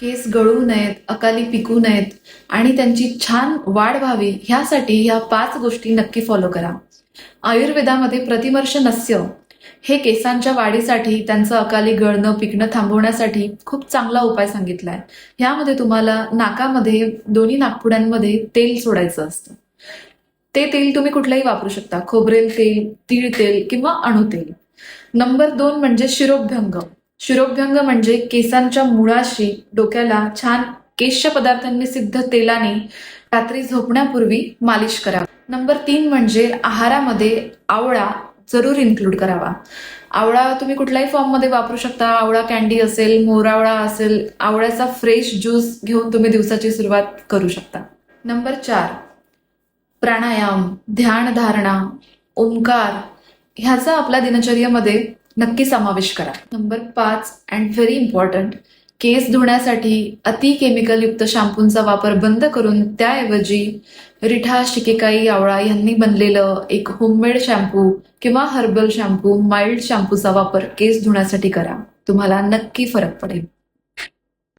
केस गळू नयेत अकाली पिकू नयेत आणि त्यांची छान वाढ व्हावी ह्यासाठी ह्या पाच गोष्टी नक्की फॉलो करा. आयुर्वेदामध्ये प्रतिवर्ष नस्य हे केसांच्या वाढीसाठी त्यांचं अकाली गळणं पिकणं थांबवण्यासाठी खूप चांगला उपाय सांगितलाय. ह्यामध्ये तुम्हाला नाकामध्ये दोन्ही नाकपुड्यांमध्ये तेल सोडायचं असतं. ते तेल तुम्ही कुठलंही वापरू शकता. खोबरेल तेल तीळ तेल किंवा अणुतेल नंबर दोन म्हणजे शिरोभ्यंग. शिरोभ्यंग म्हणजे केसांच्या मुळाशी डोक्याला छान केशच्या पदार्थांनी सिद्ध तेलाने रात्री झोपण्यापूर्वी मालिश करावा. नंबर तीन म्हणजे आहारामध्ये आवळा जरूर इन्क्लूड करावा. आवळा तुम्ही कुठल्याही फॉर्ममध्ये वापरू शकता. आवळा कॅन्डी असेल मोरावळा असेल आवळ्याचा फ्रेश ज्यूस घेऊन तुम्ही दिवसाची सुरुवात करू शकता. नंबर चार प्राणायाम ध्यान धारणा ओंकार ह्याचा आपल्या दिनचर्येमध्ये नक्की समावेश करा. नंबर पाच अँड व्हेरी इम्पॉर्टंट केस धुण्यासाठी अति केमिकलयुक्त शॅम्पूंचा वापर बंद करून त्याऐवजी रिठा शिकेकाई आवळा यांनी बनलेलं एक होममेड शॅम्पू किंवा हर्बल शॅम्पू माइल्ड शॅम्पूचा वापर केस धुण्यासाठी करा. तुम्हाला नक्की फरक पडेल.